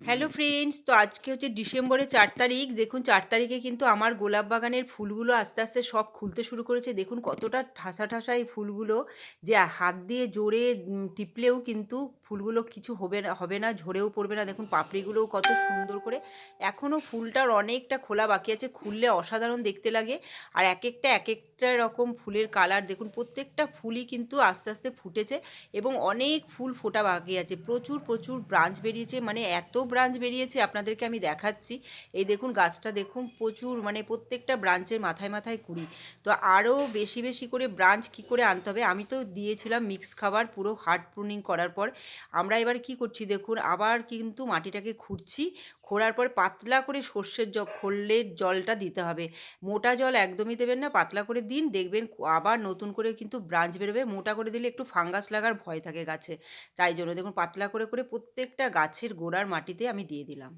Hello friends তো আজকে হচ্ছে ডিসেম্বরের চার তারিখ। দেখুন, চার তারিখে কিন্তু আমার গোলাপ বাগানের ফুলগুলো আস্তে আস্তে সব খুলতে শুরু করেছে। দেখুন, কতটা ঠাসা ঠাসা এই ফুলগুলো যে হাত দিয়ে জোরে টিপলেও কিন্তু ফুলগুলো কিছু হবে না হবে না, ঝরেও পড়বে না। দেখুন, পাপড়িগুলোও কত সুন্দর করে। এখনও ফুলটার অনেকটা খোলা বাকি আছে, খুললে অসাধারণ দেখতে লাগে। আর এক একটা এক একটা রকম ফুলের কালার, দেখুন, প্রত্যেকটা ফুলই কিন্তু আস্তে আস্তে ফুটেছে এবং অনেক ফুল ফোটা বাকি আছে। প্রচুর প্রচুর ব্রাঞ্চ বেরিয়েছে। মানে এত ব্রাঞ্চ বেরিয়েছে, আপনাদেরকে আমি দেখাচ্ছি। এই দেখুন, গাছটা দেখুন, প্রচুর মানে প্রত্যেকটা ব্রাঞ্চের মাথায় মাথায় কুড়ি। তো আরও বেশি বেশি করে ব্রাঞ্চ কি করে আনতে হবে, আমি তো দিয়েছিলাম মিক্স খাবার, পুরো হার্ড প্রুনিং করার পর। আমরা এবার কি করছি দেখুন, আবার কিন্তু মাটিটাকে খুঁড়ছি খোঁড়ার পর পাতলা করে সর্ষের জল খোললে জলটা দিতে হবে। মোটা জল একদমই দেবেন না, পাতলা করে দিন, দেখবেন আবার নতুন করে কিন্তু ব্রাঞ্চ বেরোবে। মোটা করে দিলে একটু ফাঙ্গাস লাগার ভয় থাকে গাছে। তাই জন্য দেখুন, পাতলা করে করে প্রত্যেকটা গাছের গোড়ার মাটিতে আমি দিয়ে দিলাম।